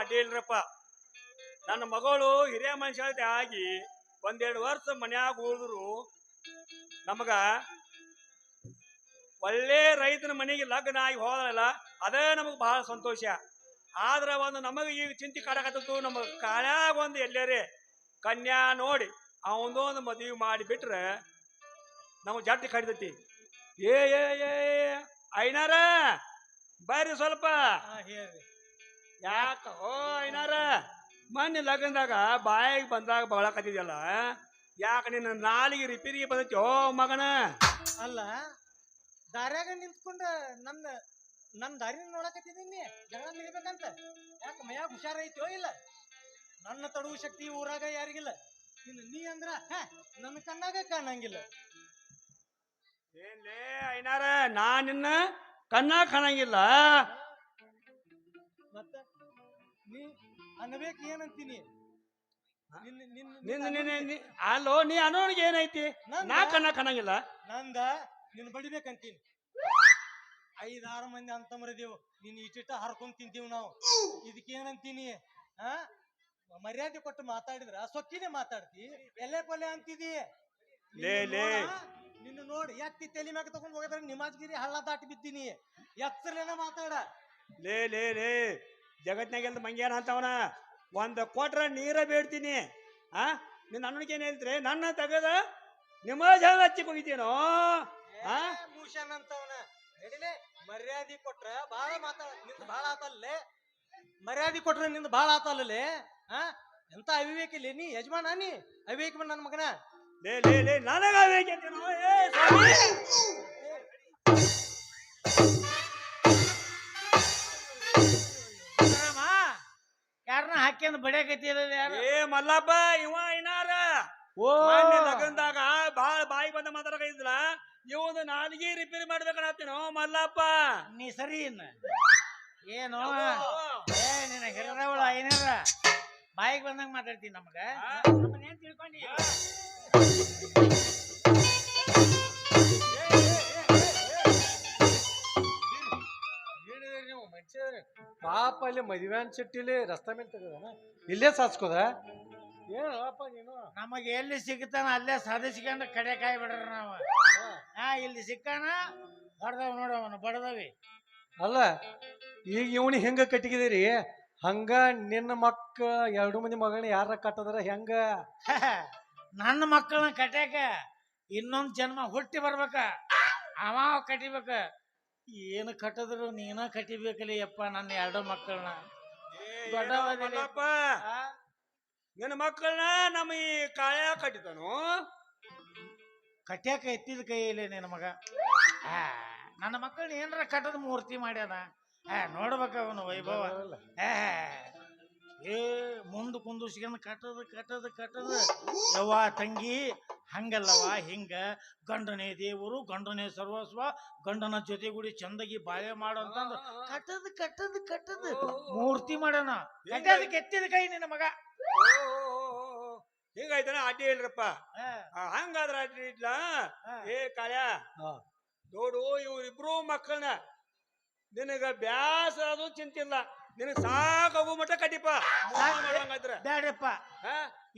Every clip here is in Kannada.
ಅಡ್ಡಿ ಇಲ್ರಪ್ಪ ನನ್ನ ಮಗಳು ಹಿರಿಯ ಮನುಷ್ಯ ಆಗಿ ಒಂದೆರಡು ವರ್ಷ ಮನ್ಯಾಗ ಉಳಿದ್ರು. ನಮಗ ಒಳ್ಳೆ ರೈತನ ಮನೆಗೆ ಲಗ್ನ ಆಗಿ ಹೋದಲ್ಲ ಅದೇ ನಮಗೆ ಬಹಳ ಸಂತೋಷ. ಆದ್ರೆ ಒಂದು ನಮಗೆ ಈಗ ಚಿಂತೆ ಕಾಡಕತ್ತು ನಮ್ಮ ಕಾಳ್ಯಾಗ ಒಂದು ಎಲ್ಲರೇ ಕನ್ಯಾ ನೋಡಿ ಅವಂದೊಂದು ಮದುವೆ ಮಾಡಿ ಬಿಟ್ರೆ ನಮಗೆ ಜಾತಿ ಕಡಿತೈತಿ. ಏ ಏ ಏ ಐನಾರ, ಬರ್ರಿ ಸ್ವಲ್ಪ. ಯಾಕ? ಓ ಐನಾರ ಮೊನ್ನೆ ಲಗ್ನದಾಗ ಬಾಯಿಗೆ ಬಂದಾಗ ಬಳಕತ್ತಿದ್ಯಲ್ಲ ಯಾಕ ನಿನ್ನ ನಾಲಿಗೆ ರಿಪೇರಿಗೆ ಬಂದೈತಿ? ಓ ಮಗನ. ಅಲ್ಲ ದಾರ್ಯಾಗ ನಿಂತ್ಕೊಂಡು ನನ್ನ ನನ್ನ ದಾರಿನ ನೋಡಕತ್ತಿದ್ದೀನಿ ಜಗಳ ನಿಲ್ಬೇಕಂತ ಯಾಕೆ ಮೈಯಾಗ ಹುಷಾರೈತೋ ಇಲ್ಲ. ನನ್ನ ತಡುವ ಶಕ್ತಿ ಊರಾಗ ಯಾರಿಗಿಲ್ಲ. ಇನ್ನು ನೀ ಅಂದ್ರ ನನ್ನ ಕಣ್ಣಾಗ ಕಾಣಂಗಿಲ್ಲ. ಏನ್ಲೇ ಐನಾರ ನಾ ನಿನ್ನ ಕಣ್ಣಾಗ ಕಾಣಂಗಿಲ್ಲ. ಮತ್ತ ನೀ ಅನ್ಬೇಕು ಏನಂತೀನಿ? ನಿನ್ನ ನಿನ್ನ ನಿನ್ನ ನಿನ್ನ ನಿ- ಅಲ್ಲೋ ನೀ ಅನ್ನೋನಿಗೆ ಏನೈತಿ? ನಂದ? ನಾ ಕಣ್ಣ ಕಣಂಗಿಲ್ಲ. ನಂದ? ನಿನ್ನ ಬಡಿಬೇಕಂತೀನಿ. ಐದಾರು ಮಂದಿ ಅಂತಮರದೇವು ನಿನ್ ಇಟ್ಟಿಟ್ಟ ಹರ್ಕೊಂಡ್ ತಿಂತೀವಿ ನಾವು. ಇದಕ್ಕೇನಂತೀನಿ ಆ ಮರ್ಯಾದೆ ಕೊಟ್ಟು ಮಾತಾಡಿದ್ರ? ಸೊಕ್ಕಿನೇ ಮಾತಾಡ್ತಿ? ಎಲೆ ಪೊಲೆ ಅಂತಿದಿ? ಲೇ, ಲೇ. ನಿನ್ನ ನೋಡಿ. ಎತ್ತಿ ತಲೆ ಮ್ಯಾಗ ತಗೊಂಡ್ ಹೋಗಿದ್ರೆ ನಿಮಾಜ್ಗಿರಿ ಹಳ್ಳ ದಾಟಿ ಬಿದ್ದೀನಿ. ಎತ್ತರಲೇನ ಮಾತಾಡ? ಲೇ ಲೇ ಲೇ. ಜಗತ್ನಾಗೆಲ್ಲ ಮಂಗ್ಯಾನ ಅಂತವನ. ಒಂದ್ ಕೊಟ್ರ ನೀರ ಬೇಡ್ತೀನಿ ಆ? ನಿನ್ನ ಅಣ್ಣನಿಗೆ ಏನ್ ಹೇಳ್ತೀರಿ ನನ್ನ ತೆಗೆದ ನಿಮ್ಮ ಜನ ಹಚ್ಚಿ ಕುಗಿತೀನೋ? ಆ? ಭೂಷಣ್ ಅಂತವನ. ಮರ್ಯಾದೆ ಕೊಟ್ರ ಬಾಳ ಮಾತಾಡ ನಿಂದ ಬಾಳ ಆತಲ್ಲೇ ಮರ್ಯಾದೆ ಕೊಟ್ರ ನಿಂದ ಬಹಳ ಆತಲ್ಲೇ ಆ? ಎಂತ ಅವಿವೇಕ ಇಲ್ಲಿ? ನೀ ಯಜಮಾನ ನೀ ಅವಿವೇಕ ನನ್ನ ಮಗನ? ಲೇ ಲೇ ಲೇ ನನಗ ಅವಿವೇಕ ಏ ಸ್ವಾಮಿ! ಹಾಕ್ಯಂದ್ ಬಡಿಯಾಕತ್ತಿರ ಯಾರು? ಏ ಮಲ್ಲಪ್ಪ ಇವ ಏನಾರ ಓ. ಮೊನ್ನೆ ಲಗ್ನದಾಗ ಬಾಳ ಬಾಯಿ ಬಂದ ಮಾತಾಡಕ ಮಾತಾಡಕೈತಿಲ್ಲ ಇವನು ನಾಲಿಗೆ ರಿಪೇರಿ ಮಾಡ್ಬೇಕನ್ನತ್ತೀನೋ. ಮಲ್ಲಪ್ಪ. ನೀ ಸರಿ ಇನ್ನ. ಏನು? ಏ ನಿನ್ನ ಹಿರಿಯವಳ ಏನಾರ? ಬಾಯಿಗೆ ಬಂದಂಗ ಮಾತಾಡ್ತೀನಿ ನಮಗ. ನಮ್ಮನ್ನೇನ್ ತಿಳ್ಕೊಂಡಿ ಪಾಪ ಅಲ್ಲಿ ಮದುವೆನ್ ಚಟ್ಟಿಲಿ ರಸ್ತೆ ಮೇಲೆ ತೆಗದಾನ ಇಲ್ಲೇ ಸಾಚ್ಕೋದ? ಏನು ಅಪ್ಪ ನೀನು? ನಮಗೆ ಎಲ್ಲಿ ಸಿಗ್ತಾನ ಅಲ್ಲೇ ಸಾಧಿಸ್ಕೊಂಡು ಕಡೆ ಕಾಯಿ ಬಿಡ್ರ ನಾವು. ಹಾ ಇಲ್ಲಿ ಸಿಕ್ಕಾನ? ಹೊಡೆದವ್ ನೋಡವನು ಬಡದವಿ. ಅಲ್ಲ ಈಗ ಇವನಿ ಹೆಂಗ ಕಟ್ಟಿಗಿದಿರಿ? ಹಂಗ ನಿನ್ನ ಮಕ್ಕ ಎರಡು ಮಂದಿ ಮಗನ ಯಾರ ಕಟ್ಟದ್ರ? ಹೆಂಗ? ನನ್ನ ಮಕ್ಕಳನ್ನ ಕಟ್ಯಾಕ ಇನ್ನೊಂದ್ ಜನ್ಮ ಹುಟ್ಟಿ ಬರ್ಬೇಕ. ಅವ ಕಟಿಬೇಕ ಏನು ಕಟ್ಟಿದ್ರು ನೀನ ಕಟ್ಟಿಬೇಕಲಿ ಯಪ್ಪ ನನ್ನ ಎರಡು ಮಕ್ಕಳನ್ನ. ದೊಡ್ಡವ ಮಲ್ಲಪ್ಪ? ನಿನ್ನ ಮಕ್ಕಳನ್ನ ನಮ್ಮ ಈ ಕಾಯ ಕಟ್ಟಿದನು. ಕಟ್ಯಾಕ ಎತ್ತಿದ ಕೈಯಲ್ಲಿ ನಿನ್ನ ಮಗ. ಆ, ನನ್ನ ಮಕ್ಕಳನ್ನ ಏನಾರ ಕಟ್ಟದ ಮೂರ್ತಿ ಮಾಡ್ಯಾನ. ಆ, ನೋಡ್ಬೇಕ ಅವನು ವೈಭವ. ಆ, ಏ ಮುಂದ್ ಕುಂದಿಸ್ಕೊಂಡ್ ಕಟ್ಟದ ಕಟ್ಟದ ಕಟ್ಟದ. ಯವ್ವ ತಂಗಿ ಹಂಗಲ್ಲವ ಹಿಂಗ. ಗಂಡನೇ ದೇವರು ಗಂಡನೇ ಸರ್ವಸ್ವ ಗಂಡನ ಜೊತೆಗೂಡಿ ಚಂದಗಿ ಬಾಳೆ ಮಾಡು ಕಟ್ಟದ್ ಕಟ್ಟದ್ ಕಟ್ಟದ್. ಕಟ್ಟದ ಮೂರ್ತಿ ಮಾಡೋಣ. ಕಟ್ಟದ ಕೆತ್ತಿದ ಕೈ ನಿನ್ನ ಮಗ. ಹಿಂಗಾಯ್ತಾನ? ಅಡ್ಡಿ ಇಲ್ರಪ್ಪ. ಹಂಗಾದ್ರ ಅಡ್ಡಿ ಇಡ್ಲ ಆ. ಏ ಕಾಯ. ನೋಡು ಇವ್ರಿಬ್ರು ಮಕ್ಕಳನ್ನ ನಿನಗ ಬ್ಯಾಸ ಅದು ಚಿಂತಿಲ್ಲ. ನಿನಗ ಸಾಕಾಗೋ ಮಟ್ಟ ಕಟ್ಟಿಪ್ಪ. ಬೇಡಪ್ಪ ಬ್ಯಾಡಪ್ಪ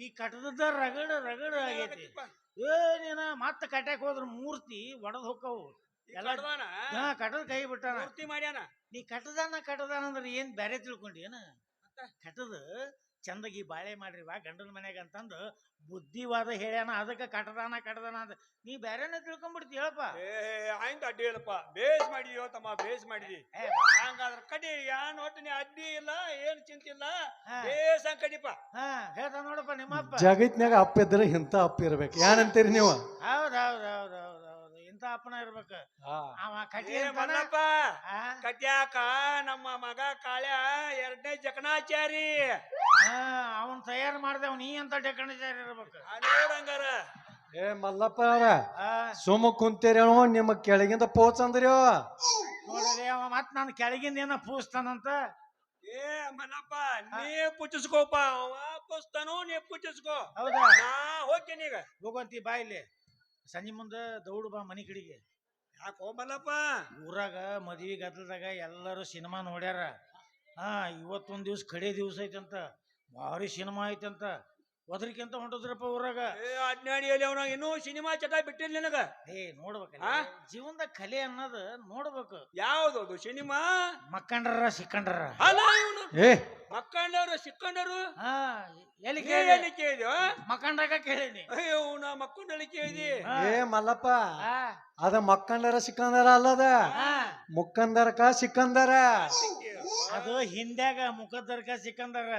ಈ ಕಟ್ಟದ ರಗಡ ರಗಡ ಆಗೈತಿ. ಏ ನೀನ ಮತ್ತ ಕಟ್ಯಾಕ ಹೋದ್ರ ಮೂರ್ತಿ ಒಡದ್ ಹೋಕ್ಕವು. ಎಲ್ಲ ಹಾ ಕಟ್ಟದ ಕೈ ಬಿಟ್ಟಾನ. ಮೂರ್ತಿ ಮಾಡ್ಯಾನ? ನೀ ಕಟ್ಟದಾನ ಕಟ್ಟದಾನ ಅಂದ್ರೆ ಏನ್ ಬ್ಯಾರೆ ತಿಳ್ಕೊಂಡಿ ಏನ? ಕಟ್ಟದ ಚಂದಗಿ ಬಾಳೆ ಮಾಡ್ರಿ ವಾ ಗಂಡನ ಮನೆಗೆ ಅಂತಂದು ಬುದ್ಧಿವಾದ ಹೇಳ್ಯಾನ. ಅದಕ್ಕೆ ಕಟ್ಟದಾನ ಕಟದಾನ ಅಂತ ನೀ ಬ್ಯಾರೆನ ತಿಳ್ಕೊಂಡ್ಬಿಡ್ತಿ ಹೇಳಪ್ಪ. ಏ ಆಯ್ತು ಅಡ್ಡಿ ಹೇಳಪ್ಪ ಬೇಸ್ ಮಾಡಿದ್ಯೋ ತಮ್ಮ ಬೇಸ್ ಮಾಡಿದಿ. ಹಂಗಾದ್ರೆ ಹಂಗಾದ್ರ ಕಡಿ ಯಾನ್ ಒಟ್ಟು ನೀ ಅಡ್ಡಿ ಇಲ್ಲ ಏನ್ ಚಿಂತಿಲ್ಲ ಇಲ್ಲ. ಬೇಸ್ ಹಂಗ್ ಕಡಿಪ ಹಾ ಹೇಳ್ತಾ ನೋಡಪ್ಪ ನಿಮ್ಮಪ್ಪ. ಜಗತ್ನಾಗ ಅಪ್ಪ ಇದ್ರೆ ಇಂಥ ಅಪ್ಪ ಇರ್ಬೇಕು ಏನಂತೀರಿ ನೀವು? ಹೌದು ಹೌದು ಹೌದು ಹೌದ್. ಅಪ್ಪನ ಇರ್ಬೇಕು. ಅವ ಕಟ್ಯಾಕ ನಮ್ಮ ಮಗ ಕಾಳ್ಯ ಎರಡನೇ ಜಕಣಾಚಾರಿ ಆ, ಅವನ್ ತಯಾರು ಮಾಡ್ದೆ ಈ ಅಂತ ಜಕಣಾಚಾರಿ ಇರ್ಬೇಕು. ನೋಡಂಗಾರ ಏ ಮಲ್ಲಪ್ಪ ಅವ್ರ ಆ, ಸುಮ್ಮ ಕುಂತೀರೇನೋ ನಿಮ್ಮ ಕೆಳಗಿಂದ ಪೋಚ್ ಅಂದ್ರಿ ನೋಡ್ರಿ ಅವ ಮತ್ ನಾನು ಕೆಳಗಿಂದ ಏನೋ ಪೂಸ್ತಾನಂತ? ಏ ಮಲ್ಲಪ್ಪ ನೀ ಪುಚ್ಚಿಸ್ಕೋಪ ಅವ ಪುಸ್ತನು ನೀ ಪುಚ್ಚಿಸ್ಕೋ. ಹೌದಾ? ನಾ ಹೋಗ್ತೇನೆ ಈಗ. ಹೋಗಂತಿ ಬಾಯಿಲಿ. ಇಲ್ಲಿ ಸಂಜೆ ಮುಂದೆ ದೌಡು ಬಾ ಮನೆ ಕಡೆಗೆ. ಯಾಕೋ ಮಲ್ಲಪ್ಪ ಊರಾಗ ಮದ್ವಿ ಗದ್ದಲದಾಗ ಎಲ್ಲರೂ ಸಿನಿಮಾ ನೋಡ್ಯಾರ. ಹಾ ಇವತ್ತೊಂದ್ ದಿವ್ಸ ಕಡೆ ದಿವ್ಸ ಐತಂತ. ಭಾರಿ ಸಿನಿಮಾ ಐತಂತ. ಒದರಿಕೆಂತ ಹೊಂಟದ್ರಪ್ಪ ಊರಾಗ? ಏ ಅಜ್ಞಾನಿಯಲ್ಲಿ ಅವನ ಇನ್ನೂ ಸಿನಿಮಾ ಚಟ ಬಿಟ್ಟಿಲ್ಲ ನಿನಗ? ಏ ನೋಡ್ಬೇಕ ಜೀವನದ ಕಲೆ ಅನ್ನೋದು ನೋಡ್ಬೇಕು. ಯಾವ್ದು ಅದು ಸಿನಿಮಾ? ಮಕ್ಕಂಡ್ರ ಸಿಕ್ಕಂಡ್ರ ಅಲ್ಲ ಇವನು ಏ. ಮಕ್ಕಂಡವ್ರು ಸಿಕ್ಕಂಡರು? ಹಾ ಎಲ್ಲಿ ಕೇಳಿ ಮಕ್ಕಂಡಾಗ ಕೇಳೀನಿ. ಅಯ್ಯೋ ನಾ ಮಕ್ಕಂಡಲ್ಲಿ ಕೇಳಿದಿ ಹಾ. ಏ ಮಲ್ಲಪ್ಪ. ಆ, ಅದ ಮಕ್ಕಂಡರ ಸಿಕ್ಕಂದರ ಅಲ್ಲದ? ಮುಕ್ಕಂದರ ಕ ಸಿಕ್ಕಂದರ. ಅದು ಹಿಂದ್ಯಾಗ ಮುಖದರ್ಕ ಸಿಕ್ಕಂದರ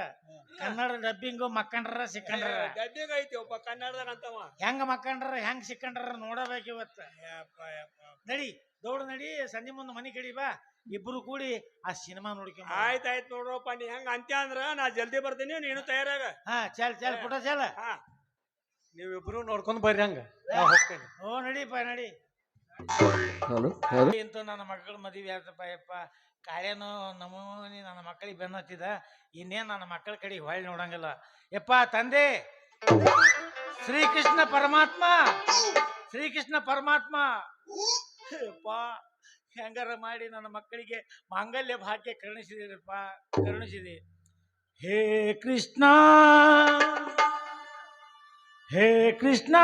ಕನ್ನಡ ಡಬ್ಬಿಂಗು ಮಕ್ಕಂಡ್ರ ಸಿಕ್ಕಂಡ್ರ ಡಬ್ಬಿಂಗ್ ಐತಿ ಒಬ್ಬ ಕನ್ನಡದಾಗ ಅಂತವ. ಹೆಂಗ ಮಕ್ಕಂಡ್ರ ಹೆಂಗ್ ಸಿಕ್ಕಂಡ್ರ ನೋಡಬೇಕು ಇವತ್ತ. ನಡಿ ದೌಡ ನಡಿ ಸಂಜೆ ಮುಂದೆ ಮನಿ ಕಡಿ ಬಾ. ಇಬ್ರು ಕೂಡಿ ಆ ಸಿನಿಮಾ ನೋಡ್ಕೊಂಡ್ ಆಯ್ತು ಆಯ್ತ್ ನೋಡ್ರಪ್ಪ ನೀ ಹೆಂಗ ಅಂತ್ಯ ಅಂದ್ರ ನಾ ಜಲ್ದಿ ಬರ್ತೀನಿ ನೀನು ತಯಾರಾಗ. ಹಾ ಚಲ್ ಚಲ್ ಪುಟ ಚಲ್. ಹಾ. ನೀವಿಬ್ರು ನೋಡ್ಕೊಂಡ್ ಬರ್ರಿ ಹಂಗ. ಓ ನಡಿಪ್ಪ ನಡಿ. ಇಂತ ನನ್ನ ಮಗಳ ಮದುವೆ ಆಯ್ತಪ್ಪ ಯಪ್ಪ ಕಾಯೇನು ನಮೂನಿ ನನ್ನ ಮಕ್ಕಳಿಗೆ ಬೆನ್ನತ್ತಿದ ಇನ್ನೇನ್ ನನ್ನ ಮಕ್ಕಳ ಕಡೆ ಹೊಳ್ಳಿ ನೋಡಂಗಿಲ್ಲ. ಯಪ್ಪ ತಂದೆ, ಶ್ರೀಕೃಷ್ಣ ಪರಮಾತ್ಮ ಶ್ರೀಕೃಷ್ಣ ಪರಮಾತ್ಮ. ಯಪ್ಪ, ಹೆಂಗಾರ ಮಾಡಿ ನನ್ನ ಮಕ್ಕಳಿಗೆ ಮಾಂಗಲ್ಯ ಭಾಗ್ಯ ಕರುಣಿಸಿದಿರಪ್ಪ, ಕರುಣಿಸಿದೆ. ಹೇ ಕೃಷ್ಣ ಹೇ ಕೃಷ್ಣ.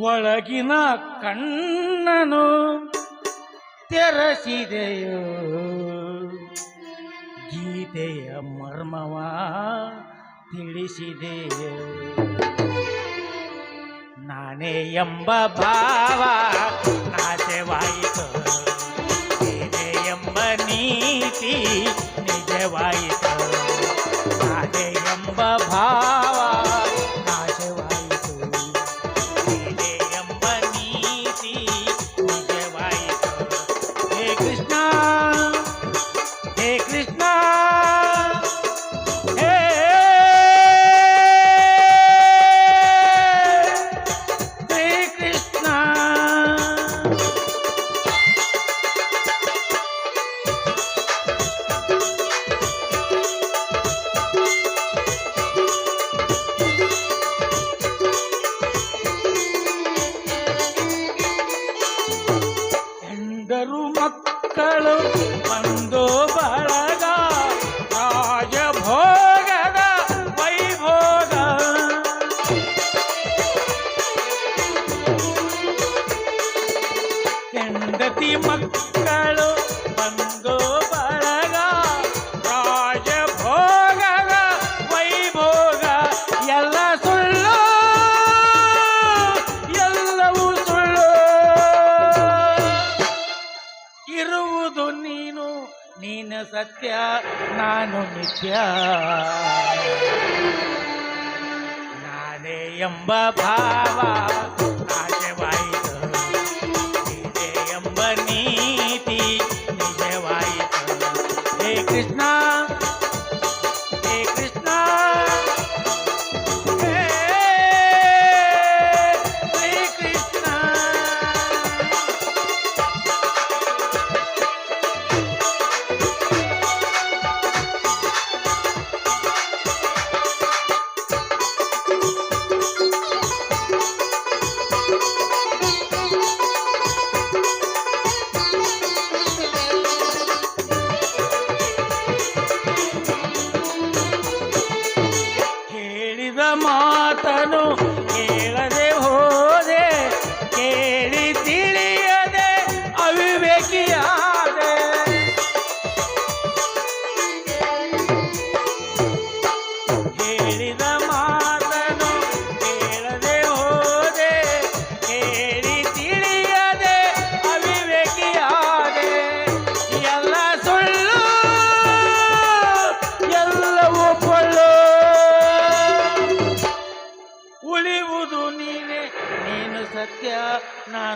ಒಳಗಿನ ಕಣ್ಣನು ತೆರಸಿದೆಯೋ? ಗೀತೆಯ ಮರ್ಮವ ತಿಳಿಸಿದೆಯೋ? ನಾನೇ ಎಂಬ ಭಾವ ನಾಶವಾಯಿತು. ಎಂಬ ನೀತಿ ನಿಜವಾಯಿತು. ಮಕ್ಕಳು ಬಂದು ಬಳಗ ರಾಜಭೋಗ ವೈಭೋಗ, ಎಲ್ಲ ಸುಳ್ಳು, ಎಲ್ಲವೂ ಸುಳ್ಳು. ಇರುವುದು ನೀನು ನೀನು ಸತ್ಯ, ನಾನು ನಿತ್ಯ ನಾನೇ ಎಂಬ ಭಾವ.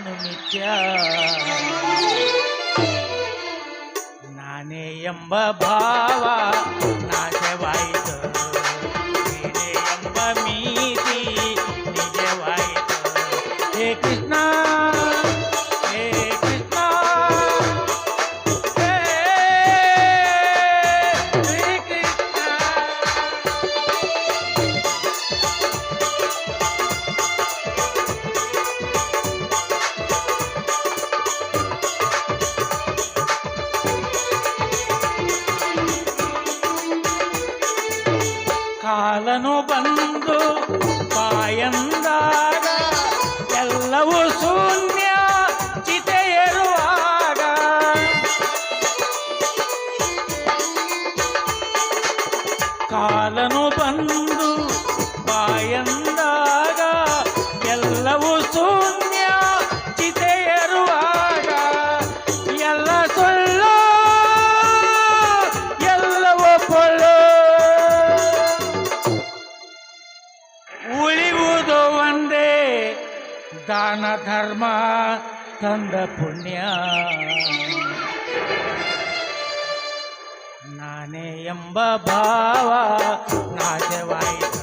ನಾನು ಮಿಥ್ಯ ನಾನೇ ಎಂಬ ಭಾವ ನಾಶವಾಯಿತು. ದಾನ ಧರ್ಮ ತಂದ ಪುಣ್ಯ. ನಾನೇ ಎಂಬ ಭಾವ ನಾಶವಾಯಿತು.